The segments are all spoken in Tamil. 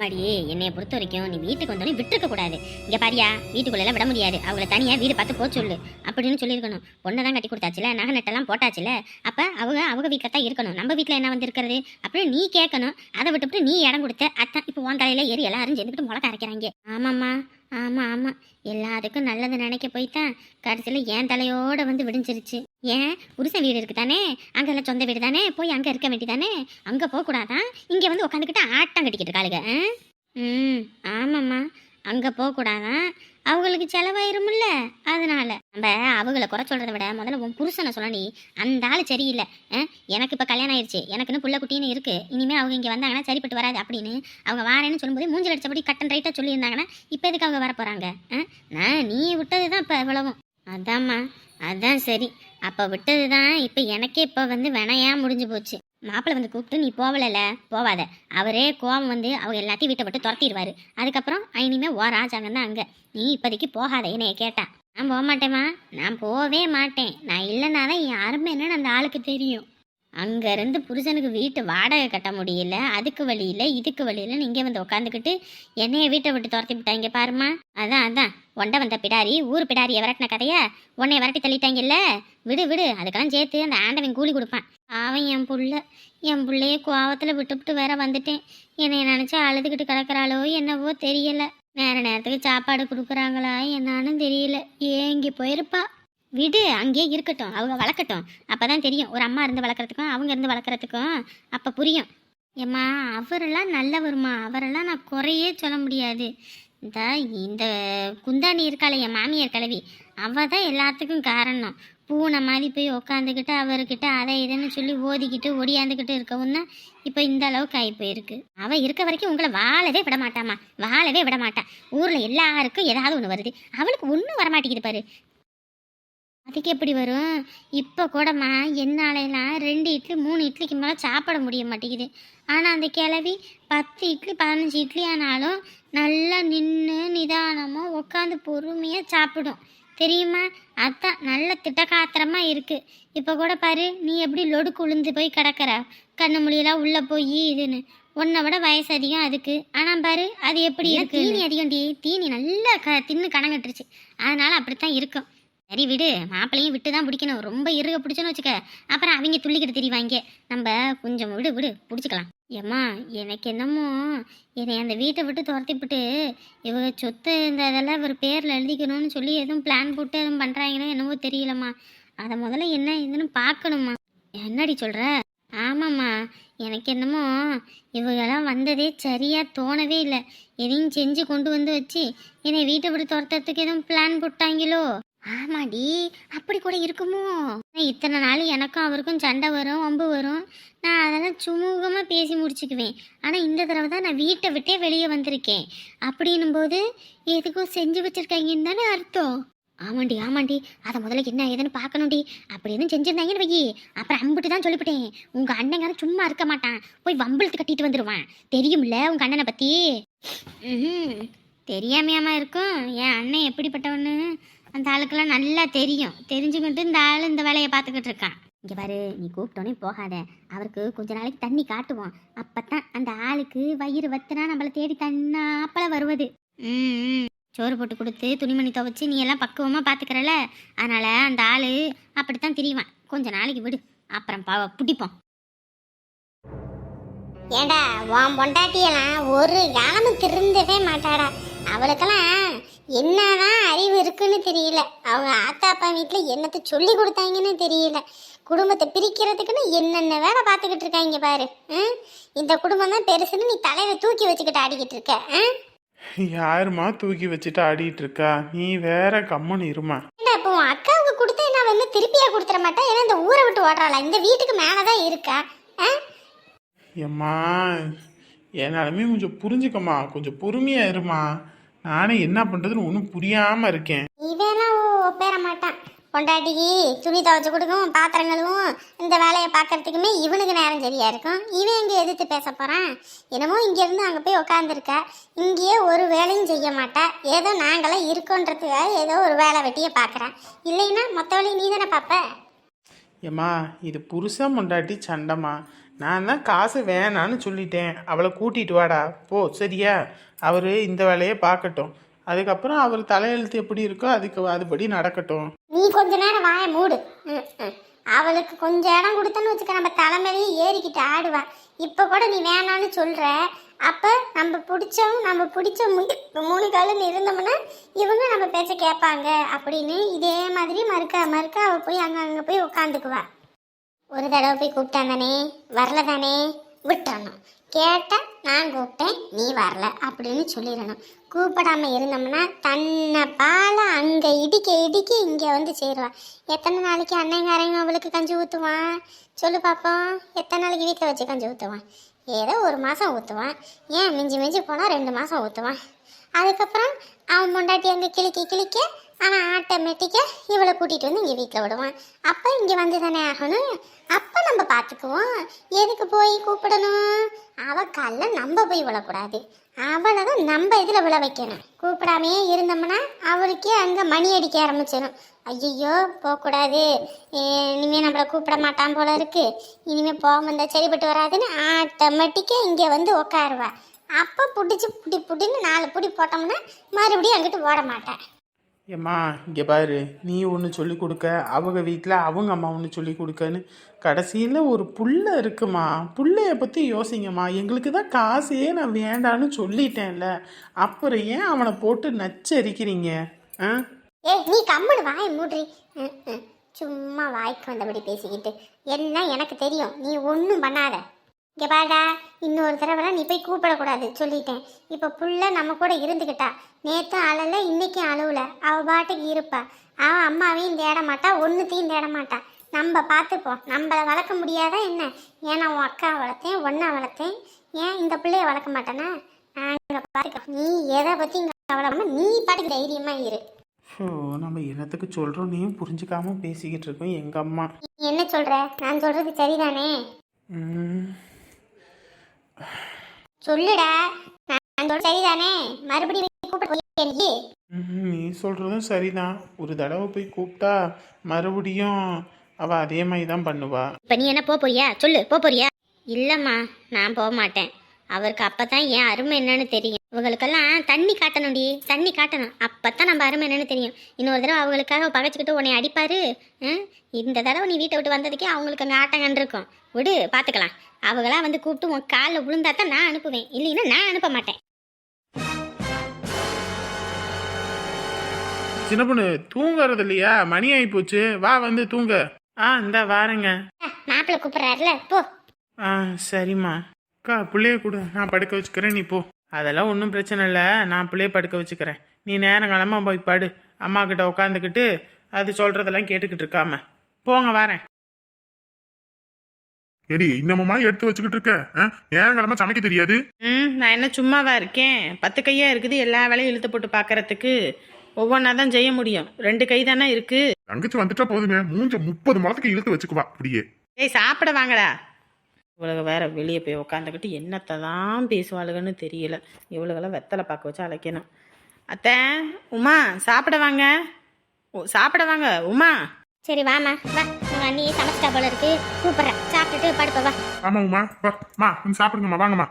மாடியே என்னைய பொறுத்த வரைக்கும் நீ வீட்டுக்கு வந்தோடனே விட்டுருக்க கூடாது. இங்க பாரியா வீட்டுக்குள்ள விட முடியாது. அவங்கள தனியா வீடு பார்த்து போக சொல்லு. அப்படின்னு சொல்லியிருக்கணும். பொண்ணை தான் கட்டி கொடுத்தாச்சுல நகை நட்டெல்லாம் போட்டாச்சுல. அப்ப அவங்க அவங்க வீட்டில் தான் இருக்கணும். நம்ம வீட்டில் என்ன வந்திருக்கிறது? அப்படின்னு நீ கேட்கணும். அதை விட்டுவிட்டு நீ இடம் கொடுத்த அத்தான். இப்போ உன் தலையில ஏறி எல்லாரும் சேர்ந்துக்கிட்டு முளக்க அரைக்கிறாங்க? ஆமாம்மா. ஆமாம் ஆமாம் எல்லாத்துக்கும் நல்லது நினைக்க போய்த்தான் கடைசியில் என் தலையோட வந்து விடிஞ்சிருச்சு. ஏன்? புருஷன் வீடு இருக்கு தானே அங்கெல்லாம் சொந்த வீடு தானே போய் அங்கே இருக்க வேண்டியதானே? அங்கே போகக்கூடாதான் இங்கே வந்து உட்காந்துக்கிட்டு ஆட்டம் கட்டிக்கிட்டு இருக்காளுங்க ம் ஆமாம்மா. அங்கே போகக்கூடாதான் அவங்களுக்கு செலவாயிரும்ல. அதனால. நம்ம அவங்கள குறை சொல்கிறத விட முதல்ல உன் புருஷனை சொல்ல நீ அந்த ஆள் சரியில்லை. எனக்கு இப்போ கல்யாணம் ஆயிடுச்சு எனக்குன்னு புள்ள குட்டின்னு இருக்குது இனிமேல் அவங்க இங்கே வந்தாங்கன்னா சரிப்பட்டு வராது அப்படின்னு அவங்க வாரேன்னு சொல்லும்போது மூஞ்சில் அடித்தபடி கட்டன் ரைட்டாக சொல்லியிருந்தாங்கன்னா இப்போ எதுக்கு அவங்க வர போகிறாங்க நான் நீ விட்டது தான் இப்போ இவ்வளவும். அதாம்மா. அதான் சரி. அப்போ விட்டது தான் இப்போ எனக்கே இப்போ வந்து வினையாக முடிஞ்சு போச்சு. மாப்பிள்ளை வந்து கூப்பிட்டு நீ போகலல போவாத. அவரே கோவம் வந்து அவங்க எல்லாத்தையும் வீட்டை விட்டு துரத்திடுவாரு. அதுக்கப்புறம் இனிமே ஓ ராஜாங்க தான் அங்கே. நீ இப்போதைக்கு போகாத என்னைய கேட்டா. நான் போக மாட்டேம்மா. நான் போவே மாட்டேன். நான் இல்லைனா தான் யாருமே என்னன்னு அந்த ஆளுக்கு தெரியும். அங்கேருந்து புருஷனுக்கு வீட்டு வாடகை கட்ட முடியல. அதுக்கு வழியில் இதுக்கு வழியில் நீங்கள் வந்து உட்காந்துக்கிட்டு என்னைய வீட்டை விட்டு துரத்தி விட்டாங்க பாருமா அதான் அதான். ஒண்ட வந்த பிடாரி ஊர் பிடாரியை விரட்டின கதையா? உன்னை விரட்டி தள்ளிட்டாங்கல்ல? விடு விடு அதுக்கெல்லாம் சேர்த்து அந்த ஆண்டவன் கூலி கொடுப்பான். அவன் என் புள்ள. என் பிள்ளைய கோவத்தில் விட்டுவிட்டு வேற வந்துட்டேன். என்னை நினச்சி அழுதுகிட்டு கிடக்குறாளோ என்னவோ தெரியல. நேர நேரத்துக்கு சாப்பாடு கொடுக்குறாங்களா என்னான்னு தெரியல. ஏங்கி போயிருப்பா. விடு அங்கேயே இருக்கட்டும். அவங்க வளர்க்கட்டும். அப்போ தான் தெரியும். ஒரு அம்மா இருந்து வளர்க்குறதுக்கும் அவங்க இருந்து வளர்க்குறதுக்கும் அப்போ புரியும். ஏம்மா அவரெல்லாம் நல்லவருமா? அவரெல்லாம் நான் குறையே சொல்ல முடியாது. இந்த இந்த குந்தாணி இருக்காளே என் மாமியார் கலவி அவ தான் எல்லாத்துக்கும் காரணம். பூனை மாதிரி போய் உக்காந்துக்கிட்டு அவர்கிட்ட அதை இதுன்னு சொல்லி ஓதிக்கிட்டு ஒடியாந்துக்கிட்டு இருக்கவும் தான் இப்போ இந்த அளவுக்கு ஆகி போயிருக்கு. அவள் இருக்க வரைக்கும் உங்களை வாழவே விட மாட்டாமா வாழவே விட மாட்டா. ஊரில் எல்லாருக்கும் ஏதாவது ஒன்று வருது. அவளுக்கு ஒன்றும் வரமாட்டேங்குது பாரு. அதுக்கு எப்படி வரும்? இப்போ கூடம்மா என்னாலையெல்லாம் ரெண்டு இட்லி மூணு இட்லிக்கு மேலே சாப்பிட முடிய மாட்டேங்குது. ஆனால் அந்த கிழவி பத்து இட்லி பதினஞ்சு இட்லி ஆனாலும் நல்லா நின்று நிதானமாக உட்காந்து பொறுமையாக சாப்பிடும். தெரியுமா? அதான் நல்ல திட்டகாத்திரமாக இருக்குது இப்போ கூட பாரு நீ எப்படி லொடுக்கு உளுந்து போய் கிடக்குற? கண்ணு மொழியெல்லாம் உள்ளே போய் இதுன்னு. உன்னை விட வயசு அதிகம் அதுக்கு. ஆனால் பாரு அது எப்படி இருக்கு தீனி அதிகம் டி தீனி நல்லா க தின்னு கணங்கட்டுருச்சு அதனால அப்படித்தான் இருக்கும். சரி விடு மாப்பிளையும் விட்டு தான் பிடிக்கணும் ரொம்ப இறுக பிடிச்சோன்னு வச்சுக்க. அப்புறம் அவங்க துள்ளிக்கிட்டு திரிவாங்க. நம்ம கொஞ்சம் விடு விடு பிடிச்சிக்கலாம். ஏம்மா எனக்கு என்னமோ இதை அந்த வீட்டை விட்டு துரத்திவிட்டு இவங்க சொத்து இந்த இதெல்லாம் இவர் பேரில் எழுதிக்கணும்னு சொல்லி எதுவும் பிளான் போட்டு எதுவும் பண்ணுறாங்களோ என்னவோ தெரியலம்மா. அதை முதல்ல என்ன இதுன்னு பார்க்கணுமா என்னடி சொல்கிற ஆமாம்மா எனக்கு என்னமோ இவங்கெல்லாம் வந்ததே சரியாக தோணவே இல்லை. எதையும் செஞ்சு கொண்டு வந்து வச்சு என்னை வீட்டை விட்டு துரத்துறதுக்கு எதுவும் பிளான் போட்டாங்களோ? ஆமாடி அப்படி கூட இருக்குமோ? இத்தனை நாள் எனக்கும் அவருக்கும் சண்டை வரும் வம்பு வரும். நான் அதெல்லாம் சுமூகமாக பேசி முடிச்சுக்குவேன். ஆனால் இந்த தடவை தான் நான் வீட்டை விட்டே வெளியே வந்திருக்கேன். அப்படின்னும் போது எதுக்கும் செஞ்சு வச்சிருக்காங்கன்னு தானே அர்த்தம். ஆமாண்டி ஆமாண்டி. அதை முதல்ல என்ன ஏதுன்னு பார்க்கணும்டி. அப்படி எதுவும் செஞ்சுருந்தாங்கன்னு வையி. அப்புறம் அம்பிட்டு தான் சொல்லிவிட்டேன். உங்கள் அண்ணங்காரன் சும்மா இருக்க மாட்டான். போய் வம்பிழுத்து கட்டிட்டு வந்துடுவான் தெரியும்ல உங்கள் அண்ணனை பற்றி ம் இருக்கும். என் அண்ணன் எப்படிப்பட்டவன்னு? அந்த ஆளுக்கெல்லாம் நல்லா தெரியும். தெரிஞ்சுக்கிட்டு இந்த ஆள் இந்த வேலையை பார்த்துக்கிட்டு இருக்கான். இங்கே பாரு நீ கூப்பிட்டோன்னே போகாத. அவருக்கு கொஞ்ச நாளைக்கு தண்ணி காட்டுவோம். அப்பதான் அந்த ஆளுக்கு வயிறு வத்துனா நம்மளை தேடி தன்னாப்பல வருவது. ம் சோறு போட்டு கொடுத்து துணிமணி துவைச்சி நீ எல்லாம் பக்குவமாக பார்த்துக்கிறல? அதனால் அந்த ஆள் அப்படித்தான் திரிவான். கொஞ்ச நாளைக்கு விடு. அப்புறம் பாவ பிடிப்போம். ஏண்டா உன் பொண்டாட்டியெல்லாம் ஒரு காலமும் திருந்தவே மாட்டாடா. அவளுக்கெல்லாம் என்னதான் அறிவு இருக்குன்னு தெரியல. அவங்க ஆத்தா அப்பா வீட்டில் என்னத்தை சொல்லி கொடுத்தாங்கன்னு தெரியல. குடும்பத்தை பிரிக்கிறதுக்குன்னு என்னென்ன வேலை பார்த்துக்கிட்டு இருக்காங்க பாரு? இந்த குடும்பம் தான் பெருசுன்னு நீ தலையில தூக்கி வச்சுக்கிட்டு ஆடிக்கிட்டு இருக்க ம்? யாரும்மா தூக்கி வச்சுட்டு ஆடிட்டு இருக்கா? நீ வேற கம்முன்னு இருமா. இப்போ உன் அக்காவுக்கு கொடுத்தே நான் வந்து திருப்பியா கொடுத்துட மாட்டேன் ஏன்னா இந்த ஊரை விட்டு ஓடுறாளா? இந்த வீட்டுக்கு மேலே தான் இருக்கா ஆ? ஏம்மா என்னாலுமே கொஞ்சம் புரிஞ்சுக்கம்மா. கொஞ்சம் பொறுமையா இருமா. நானே என்ன பண்றதுன்னு ஒன்றும் புரியாம இருக்கேன். இவெல்லாம் ஒப்பேற மாட்டான். பொண்டாட்டிக்கு துணி துவைச்சு கொடுக்கும் பாத்திரம் கழுவும் இந்த வேலையை பார்க்கறதுக்குமே இவனுக்கு நேரம் சரியா இருக்கும். இவன் எங்க எதிர்த்து பேச போறான்? என்னமோ இங்க இருந்து அங்க போய் உட்காந்துருக்க இங்கேயே ஒரு வேலையும் செய்ய மாட்டா. ஏதோ நாங்களாம் இருக்கோன்றதுக்காக ஏதோ ஒரு வேலை வெட்டியை பார்க்கறான் இல்லைன்னா மொத்த வேலையும் நீ தானே பார்ப்ப ஏம்மா இது புருஷன் முண்டாட்டி சண்டைமா நான் தான் காசு வேணான்னு சொல்லிட்டேன். அவளை கூட்டிட்டு வாடா. போ சரியா? அவர் இந்த வேலையை பார்க்கட்டும். அதுக்கப்புறம் அவர் தலையெழுத்து எப்படி இருக்கோ அதுக்கு அதுபடி நடக்கட்டும். நீ கொஞ்ச நேரம் வாய மூடு. ம், ம். அவளுக்கு கொஞ்சம் இடம் கொடுத்தன்னு வச்சுக்க நம்ம தலைமையிலேயே ஏறிக்கிட்டு ஆடுவா. இப்போ கூட நீ வேணான்னு சொல்கிற அப்போ நம்ம பிடிச்சவங்க நம்ம பிடிச்ச மூணு காலம் இருந்தோம்னா இவங்க நம்ம பேச்ச கேட்பாங்க அப்படின்னு இதே மாதிரி மறுக்க மறுக்க அவள் போய் அங்கே அங்கே போய் உட்காந்துக்குவா ஒரு தடவை போய் கூப்பிட்டான் தானே? வரல தானே? விட்டுறணும் கேட்டால் நான் கூப்பிட்டேன் நீ வரல அப்படின்னு சொல்லிடணும். கூப்பிடாம இருந்தோம்னா தன்னை பால அங்கே இடிக்க இடிக்க இங்கே வந்து சேருவான் எத்தனை நாளைக்கு அண்ணங்காரங்க அவளுக்கு கஞ்சி ஊற்றுவான் சொல்லு பார்ப்போம் எத்தனை நாளைக்கு வீட்டில் வச்சு கஞ்சி ஊற்றுவான் ஏதோ ஒரு மாதம் ஊற்றுவான் ஏன் மிஞ்சி மிஞ்சி போனால் ரெண்டு மாதம் ஊற்றுவான் அதுக்கப்புறம் அவன் முண்டாட்டி அங்கே கிளிக்க கிளிக்க அவன் ஆட்டோமேட்டிக்காக இவளை கூட்டிகிட்டு வந்து இங்கே வீட்டில் விடுவான். அப்போ இங்கே வந்து தானே ஆகணும்? அப்போ நம்ம பார்த்துக்குவோம் எதுக்கு போய் கூப்பிடணும்? அவள் காலில் நம்ம போய் விழக்கூடாது. அவளை தான் நம்ம இதில் விழ வைக்கணும். கூப்பிடாமையே இருந்தோம்னா அவளுக்கே அங்கே மணி அடிக்க ஆரம்பிச்சிடும். ஐயோ போகக்கூடாது. இனிமேல் நம்மளை கூப்பிட மாட்டான் போல இருக்கு. இனிமேல் போக முடியாது சரிப்பட்டு வராதுன்னு ஆட்டோமேட்டிக்காக இங்கே வந்து உட்காருவா அப்போ பிடிச்சி புடி புடின்னு நாலு பிடி போட்டோம்னா மறுபடியும் அங்கிட்டு ஓட மாட்டேன் ஏம்மா இங்கே பாரு நீ ஒன்று சொல்லி கொடுக்க அவங்க வீட்டில் அவங்க அம்மா ஒன்று சொல்லி கொடுக்கன்னு கடைசியில் ஒரு புள்ள இருக்குமா? புள்ளைய பற்றி யோசிங்கம்மா. எங்களுக்கு தான் காசையே நான் வேண்டான்னு சொல்லிட்டேன்ல. அப்புறம் ஏன் அவனை போட்டு நச்சரிக்கிறீங்க? ஆ? ஏ நீ கம்முனு வாய மூட்ரி ம், ம். சும்மா வாய்க்கு வந்தபடி பேசிக்கிட்டு. எல்லாம் எனக்கு தெரியும். நீ ஒன்றும் பண்ணாத. இங்கே பாருடா இன்னொரு தடவைலாம் நீ போய் கூப்பிடக்கூடாது சொல்லிட்டேன். இப்போ புள்ள நம்ம கூட இருந்துக்கிட்டா நேற்றும் அழல இன்னைக்கும் அழுவல. அவள் பாட்டுக்கு இருப்பா. அவன் அம்மாவையும் தேட மாட்டா ஒன்றுத்தையும் தேட மாட்டா நம்ம பார்த்துப்போம். நம்மளை வளர்க்க முடியாதா என்ன? ஏன்னா உன் அக்கா வளர்த்தேன் ஒன்றா வளர்த்தேன். ஏன் இந்த பிள்ளைய வளர்க்க மாட்டேனா? நாங்கள் பார்த்துக்க நீ எதை பற்றி இங்கே கவலை நீ பாட்டுக்கு தைரியமாக இரு. ஸோ நம்ம என்னத்துக்கு சொல்கிறோன்னே புரிஞ்சுக்காம பேசிக்கிட்டு இருக்கோம் எங்கள் அம்மா? நீ என்ன சொல்ற? நான் சொல்றது சரிதானே? சொல்லுடா. நான் சரிதானே? மறுபடியும் நீ ம், நீ? சொல்கிறதும் சரிதான். ஒரு தடவை போய் கூப்பிட்டா மறுபடியும் அவள் அதே மாதிரி தான் பண்ணுவா. இப்போ நீ என்ன போக போறியா சொல்லு போக போறியா இல்லைம்மா நான் போக மாட்டேன் அவருக்கு அப்போ தான் என் அருமை என்னன்னு தெரியும். இவங்களுக்கெல்லாம் தண்ணி காட்டணும்டி தண்ணி காட்டணும். அப்போ தான் நம்ம அருமை என்னன்னு தெரியும். இன்னொரு தடவை அவங்களுக்காக பகைச்சிக்கிட்டு உன்னை அடிப்பாரு? இந்த தடவை நீ வீட்டை விட்டு வந்ததுக்கே அவங்களுக்கு அங்கே ஆட்டங்கன் இருக்கும் விடு பார்த்துக்கலாம் அவங்களா வந்து கூப்பிட்டு உன் காலில் விழுந்தா தான் நான் அனுப்புவேன். இல்லைன்னா நான் அனுப்ப மாட்டேன். சின்ன பொண்ணு தூங்குறது இல்லையா? மணி ஆகி போச்சு வா வந்து தூங்க. ஆ இந்த வாரேங்க. மாப்பிள்ளை கூப்பிடுறாருல போ. ஆ சரிம்மா. அக்கா பிள்ளைய கொடு. நான் படுக்க வச்சுக்கிறேன் நீ போ. அதெல்லாம் ஒன்றும் பிரச்சனை இல்லை. நான் பிள்ளைய படுக்க வச்சுக்கிறேன். நீ நேரம் காலமாக போய் படு. அம்மா கிட்ட உட்காந்துக்கிட்டு அது சொல்கிறதெல்லாம் கேட்டுக்கிட்டு இருக்காம. போங்க வரேன். எடி இன்னமுமா எடுத்து வச்சுக்கிட்டு இருக்க? ஆ? நேரங்கிழமை சமைக்க தெரியாது? ம் நான் என்ன சும்மாவா இருக்கேன்? பத்து கையா இருக்குது. எல்லா வேலையும் இழுத்து போட்டு பார்க்கறதுக்கு ஒவ்வொன்றா தான் செய்ய முடியும். ரெண்டு கை தானே இருக்கு. தங்கச்சி வந்துட்டா போதுமே. மூஞ்ச முப்பது முளத்துக்கு இழுத்து வச்சுக்குவா. அப்படியே. ஏய் சாப்பிட வாங்கடா. இவளுக வேற வெளியே போய் உக்காந்துக்கிட்டு என்னத்தை தான் பேசுவாளுகன்னு தெரியல. இவளுகெல்லாம் வெத்தலை பார்க்க வச்சு அழைக்கணும். அத்தை உமா சாப்பிட வாங்க. ஓ, சாப்பிட வாங்க உமா. சரி வாம்மா. வா உங்கள் அண்ணி சமைச்சிட்டா போல இருக்கு. கூப்பிட்றேன். சாப்பிட்டுட்டு படுப்ப வா. ஆமா உமா. வா மா வந்து சாப்பிடுங்கம்மா. வாங்கம்மா.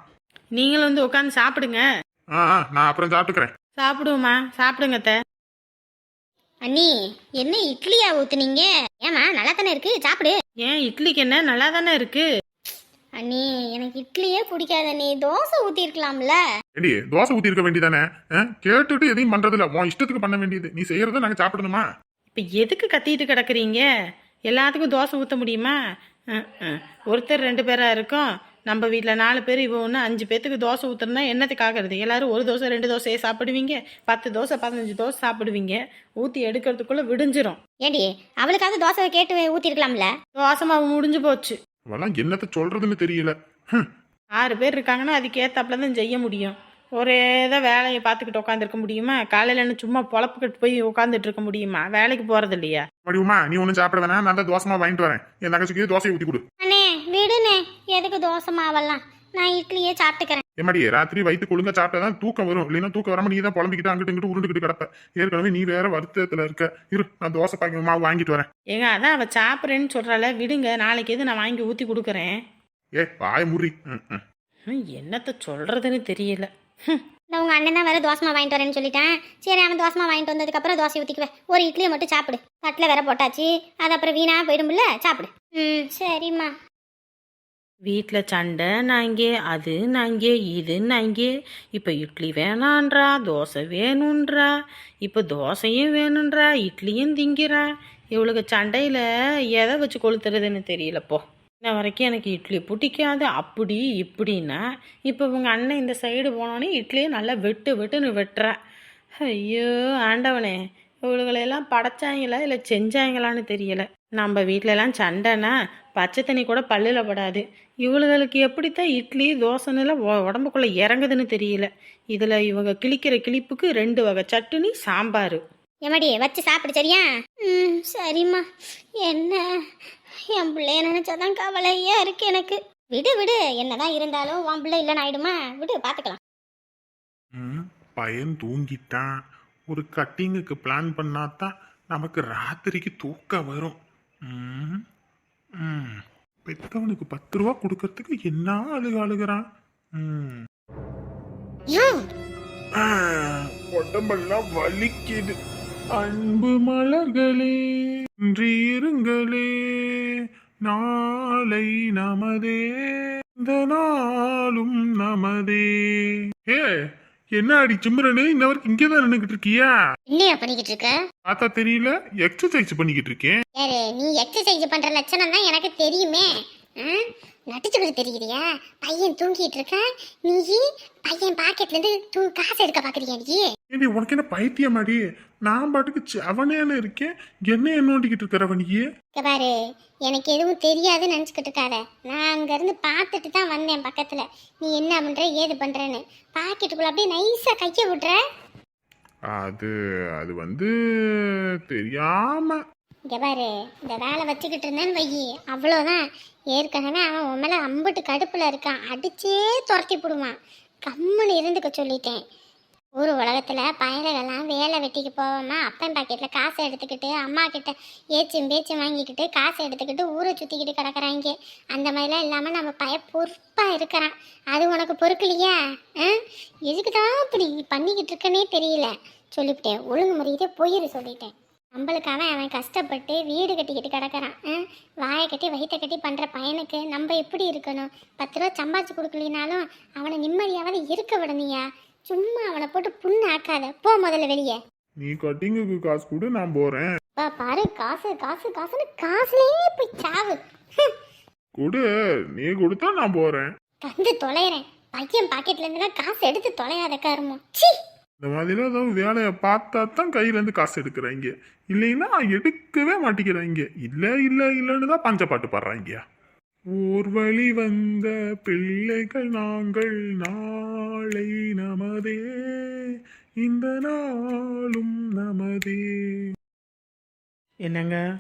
நீங்களும் வந்து உட்காந்து சாப்பிடுங்க. ஆ, நான் அப்புறம் சாப்பிட்டுக்கிறேன். சாப்பிடுவோம்மா சாப்பிடுங்க அத்தை. அண்ணி என்ன இட்லியா ஊத்துனீங்க? ஏமா நல்லா தானே இருக்கு? சாப்பிடு. ஏன் இட்லிக்கு என்ன? நல்லா தானே இருக்கு? அண்ணி எனக்கு இட்லியே பிடிக்காத அண்ணி தோசை ஊற்றிருக்கலாம்ல எடி தோசை ஊத்தி இருக்க வேண்டியதானே? ஆ? கேட்டுட்டு எதையும் பண்றது இல்ல உன் இஷ்டத்துக்கு பண்ண வேண்டியது. நீ செய்யறத நாங்க சாப்பிடணுமா? இப்போ எதுக்கு கத்திட்டு கிடக்குறீங்க? எல்லாத்துக்கும் தோசை ஊற்ற முடியுமா. ஒருத்தர் ரெண்டு பேராக இருக்கும். நம்ம வீட்டில் நாலு பேர் இவ ஒன்று அஞ்சு பேத்துக்கு தோசை ஊற்றுனா என்னத்துக்கு ஆகிறது? எல்லாரும் ஒரு தோசை ரெண்டு தோசையே சாப்பிடுவீங்க. பத்து தோசை பதினஞ்சு தோசை சாப்பிடுவீங்க. ஊற்றி எடுக்கிறதுக்குள்ளே விடிஞ்சிரும். ஏடி அவளுக்காக தோசை கேட்டு ஊற்றிருக்கலாம்ல தோசை மாவு முடிஞ்சு போச்சு. அவெல்லாம் என்னத்த சொல்றதுன்னு தெரியல. ஆறு பேர் இருக்காங்கன்னா அதுக்கு ஏத்தாப்புல தான் செய்ய முடியும். ஒரே தான் வேலையை பார்த்துக்கிட்டு உட்காந்துருக்க முடியுமா? காலையில் என்ன சும்மா பொழப்புக்கிட்டு போய் உட்காந்துட்டு இருக்க முடியுமா? வேலைக்கு போகிறது இல்லையா? மடி உமா நீ ஒன்றும் சாப்பிட வேணாம். நான் தான் தோசமா வாங்கிட்டு வரேன். என் தங்கச்சிக்கு தோசையை ஊத்தி கொடு. அண்ணே விடுனே எதுக்கு தோசை மாவெல்லாம்? நான் இட்லியே சாப்பிட்டுக்கிறேன். எம்மாடி ராத்திரி வயிற்று கொழுங்க சாப்பிட்டா தான் தூக்கம் வரும். இல்லைன்னா தூக்கம் வராம நீ தான் புலம்பிக்கிட்டு அங்கிட்டு இங்கிட்டு உருண்டுக்கிட்டு கிடப்ப. ஏற்கனவே நீ வேற வருத்தத்துல இருக்க. இரு நான் தோசை பாக்கி மாவு வாங்கிட்டு வரேன். ஏங்க அதான் அவள் சாப்பிட்றேன்னு சொல்கிறால விடுங்க நாளைக்கு எது நான் வாங்கி ஊற்றி கொடுக்குறேன். ஏ வாய முறி ம், ம். ஹம், என்னத்த சொல்கிறதுன்னு தெரியல. ஹம், இந்த உங்க அண்ணன் தான் வேற தோசமா வாங்கிட்டு வரேன்னு சொல்லிட்டான். சரி அவன் தோசமா வாங்கிட்டு வந்ததுக்கு அப்புறம் தோசை ஊத்திக்குவேன் ஒரு இட்லியை மட்டும் சாப்பிடு. தட்டில் வேற போட்டாச்சு. அது அப்புறம் வீணா போயிடும்ல. சாப்பிடு. ம் சரிம்மா. வீட்டில் சண்டை நாங்கே அது நாங்கே இது நாங்கே இப்போ இட்லி வேணான்றா தோசை வேணுன்றா இப்போ தோசையும் வேணுன்றா இட்லியும் திங்கிறா. இவளுக்கு சண்டையில் எதை வச்சு கொளுத்துறதுன்னு தெரியலப்போ. இன்ன வரைக்கும் எனக்கு இட்லி பிடிக்காது. அப்படி இப்படின்னா இப்போ உங்கள் அண்ணன் இந்த சைடு போனோடனே இட்லியை நல்லா வெட்டு வெட்டுன்னு வெட்டுற. ஐயோ ஆண்டவனே இவளுகளெல்லாம் படைச்சாங்களா இல்லை செஞ்சாங்களான்னு தெரியல. நம்ம வீட்டிலலாம் சண்டைனா பச்சை தண்ணி கூட பல்லில் படாது. இவளுகளுக்கு எப்படித்தான் இட்லி தோசைன்னுலாம் உடம்புக்குள்ள இறங்குதுன்னு தெரியல. இதில் இவங்க கிழிக்கிற கிளிப்புக்கு ரெண்டு வகை சட்டுனி சாம்பார். எமடி வச்சு சாப்பிடு சரியா? ம் சரிம்மா. என்ன? என் பிள்ளைய நினைச்சாதான் கவலையா இருக்கு எனக்கு. விடு விடு. என்னதான் இருந்தாலும் உன் பிள்ளை இல்லைன்னு ஆயிடுமா? விடு பார்த்துக்கலாம் ம், பையன் தூங்கிட்டான். ஒரு கட்டிங்குக்கு பிளான் பண்ணாதான் நமக்கு ராத்திரிக்கு தூக்கம் வரும். ம், ம். பெத்தவனுக்கு பத்து ரூபா கொடுக்கறதுக்கு என்ன அழுக அழுகிறான்? ம். உடம்பெல்லாம் வலிக்குது. அன்பு மலர்களே இன்று இருங்களே. நாளை நமதே இந்த நாளும் நமதே. ஏ என்ன அடி சிம்ரனு? இன்ன வரைக்கும் இங்கே தான் நின்றுகிட்டு இருக்கியா? என்னையா பண்ணிக்கிட்டு இருக்க? பார்த்தா தெரியல எக்ஸசைஸ் பண்ணிக்கிட்டு இருக்கேன். யாரு? நீ எக்ஸசைஸ் பண்ற லட்சணம் தான் எனக்கு தெரியுமே? நடிச்சுக்கிட்டு தெரியுறியா? பையன் தூங்கிட்டு இருக்கான். நீ பையன் பாக்கெட்ல இருந்து தூ காசு எடுக்க பாக்குறியா நீ ஏடி உனக்கு என்ன பைத்தியமாடி நான் பாட்டுக்கு செவனேன்னு இருக்கேன். என்ன என்னோண்டிக்கிட்டு இருக்கிறவனியே இங்க பாரு எனக்கு எதுவும் தெரியாதுன்னு நினச்சிக்கிட்டு இருக்காத. நான் அங்கேருந்து பார்த்துட்டு தான் வந்தேன் பக்கத்தில். நீ என்ன பண்ணுற ஏது பண்ணுறேன்னு பாக்கெட்டுக்குள்ள அப்படியே நைஸாக கையை விட்ற அது அது வந்து தெரியாம. இங்க பாரு இந்த வேலை வச்சுக்கிட்டு இருந்தேன்னு வையி. அவ்வளோதான் ஏற்கனவே அவன் உன் மேலே அம்புட்டு கடுப்பில் இருக்கான். அடிச்சே துரத்தி போடுவான். கம்முன்னு இருந்துக்க சொல்லிட்டேன். ஊர் உலகத்தில் பயலுகள்லாம் வேலை வெட்டிக்கு போவோமா அப்பன் பாக்கெட்டில் காசை எடுத்துக்கிட்டு அம்மா கிட்ட ஏச்சும் பேச்சும் வாங்கிக்கிட்டு காசை எடுத்துக்கிட்டு ஊரை சுற்றிக்கிட்டு கிடக்குறாங்க. அந்த மாதிரிலாம் இல்லாமல் நம்ம பய பொறுப்பாக இருக்கிறான். அது உனக்கு பொறுக்கலையா? ஆ? எதுக்கு தான் இப்படி பண்ணிக்கிட்டு இருக்கனே தெரியல. சொல்லிவிட்டேன். ஒழுங்கு முறையிட்டே போயிரு சொல்லிட்டேன். நம்மளுக்காக அவன் கஷ்டப்பட்டு வீடு கட்டிக்கிட்டு கிடக்கிறான். வாயை கட்டி வயிற்ற கட்டி பண்ணுற பையனுக்கு நம்ம எப்படி இருக்கணும்? பத்து ரூபா சம்பாதிச்சு கொடுக்கலினாலும் அவனை நிம்மதியாவது இருக்க விடணுயா சும்மா அவனை போட்டு புண்ணு ஆக்காத போ முதல்ல வெளியே. நீ கட்டிங்குக்கு காசு கொடு நான் போறேன். பா பாரு காசு காசு காசுன்னு காசுலயே போய் சாவு. கொடு நீ கொடுத்தா நான் போறேன். வந்து தொலைகிறேன் பையன் பாக்கெட்ல இருந்துலாம் காசு எடுத்து தொலையாத காருமோ. இந்த மாதிரிலாம் ஏதாவது வேலையை பார்த்தா தான் கையில இருந்து காசு எடுக்கிறாங்க. இல்லைன்னா எடுக்கவே மாட்டேங்கிறாங்க. இல்ல இல்ல இல்லைன்னு தான் பஞ்ச பாட்டு பாடுறாங்க. ஊர் வழி வந்த பிள்ளைகள் நாங்கள் நாளை நமதே. இந்த நாளும் நமதே. என்னங்க?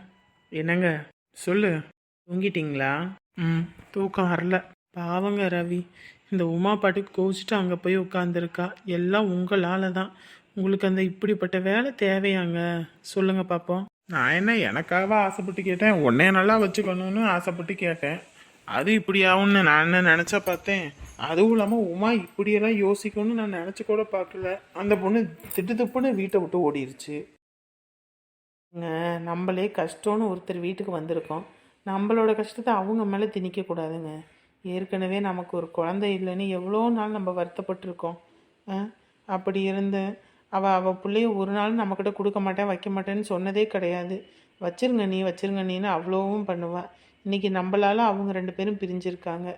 என்னங்க? சொல்லு. தூங்கிட்டீங்களா? ம் தூக்கம் வரல. பாவங்க ரவி. இந்த உமா பாட்டுக்கு கோச்சிட்டு அங்கே போய் உட்காந்துருக்கா எல்லாம் உங்களால் தான். உங்களுக்கு அந்த இப்படிப்பட்ட வேலை தேவையாங்க? சொல்லுங்கள் பார்ப்போம் நான் என்ன எனக்காக ஆசைப்பட்டு கேட்டேன்? உன்னைய நல்லா வச்சுக்கணும்னு ஆசைப்பட்டு கேட்டேன். அது இப்படி ஆகும்னு நான் என்ன நினச்சா பார்த்தேன்? அதுவும் இல்லாமல் உமா இப்படியெல்லாம் யோசிக்கணும்னு நான் நினச்சி கூட பார்க்கல. அந்த பொண்ணு திட்டு திப்புன்னு வீட்டை விட்டு ஓடிடுச்சு நம்மளே கஷ்டம்னு ஒருத்தர் வீட்டுக்கு வந்திருக்கோம். நம்மளோட கஷ்டத்தை அவங்க மேலே திணிக்கக்கூடாதுங்க ஏற்கனவே நமக்கு ஒரு குழந்தை இல்லைன்னு எவ்வளோ நாள் நம்ம வருத்தப்பட்டிருக்கோம். ஆ? அப்படி இருந்து அவள் அவள் பிள்ளைய ஒரு நாள் நம்மக்கிட்ட கொடுக்க மாட்டேன் வைக்க மாட்டேன்னு சொன்னதே கிடையாது. வச்சிருங்க நீ வச்சிருங்க நீன்னு அவ்வளோவும் பண்ணுவா. இன்னைக்கு நம்மளால அவங்க ரெண்டு பேரும் பிரிஞ்சிருக்காங்க.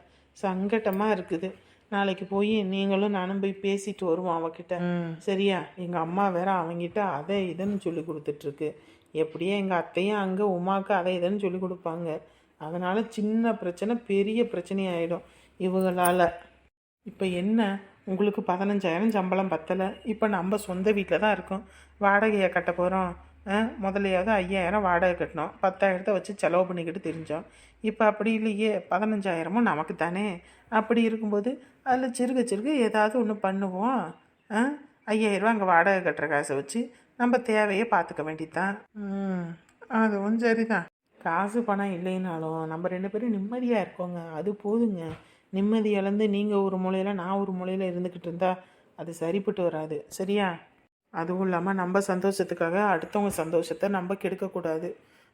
சங்கட்டமாக இருக்குது. நாளைக்கு போய் நீங்களும் நானும் போய் பேசிட்டு வருவோம் அவகிட்ட. சரியா? எங்கள் அம்மா வேற அவங்கிட்ட அதை இதுன்னு சொல்லி கொடுத்துட்ருக்கு. எப்படியே எங்கள் அத்தையும் அங்கே உமாக்கு அதை இதுன்னு சொல்லி கொடுப்பாங்க. அதனால சின்ன பிரச்சனை பெரிய பிரச்சனை ஆயிடும் இவங்களால. இப்போ என்ன? உங்களுக்கு பதினஞ்சாயிரம் சம்பளம் பத்தலை. இப்போ நம்ம சொந்த வீட்டில் தான் இருக்கோம். வாடகையை கட்ட போகிறோம் முதலையாவது ஐயாயிரம் வாடகை கட்டினோம். பத்தாயிரத்தை வச்சு செலவு பண்ணிக்கிட்டு தெரிஞ்சோம். இப்போ அப்படி இல்லையே. பதினஞ்சாயிரமும் நமக்கு தானே. அப்படி இருக்கும்போது அதில் சிறுக சிறுக ஏதாவது ஒன்று பண்ணுவோம். ஐயாயிரரூவா அங்கே வாடகை கட்டுற காசை வச்சு நம்ம தேவையை பார்த்துக்க வேண்டியதுதான். அதுவும் சரிதான். காசு பணம் இல்லைனாலும் நம்ம ரெண்டு பேரும் நிம்மதியாக இருக்கோங்க. அது போதுங்க. நிம்மதி இழந்து நீங்கள் ஒரு மூலையில் நான் ஒரு மூலையில் இருந்துக்கிட்டு இருந்தால் அது சரிப்பட்டு வராது. சரியா? அதுவும் இல்லாமல் நம்ம சந்தோஷத்துக்காக அடுத்தவங்க சந்தோஷத்தை நம்ம கெடுக்கக்கூடாது.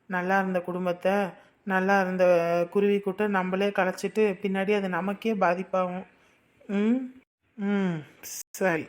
நல்லா இருந்த குடும்பத்தை நல்லா இருந்த குருவி கூட்டம் நம்மளே கலைச்சிட்டு பின்னாடி அது நமக்கே பாதிப்பாகும். ம்? ம். சரி.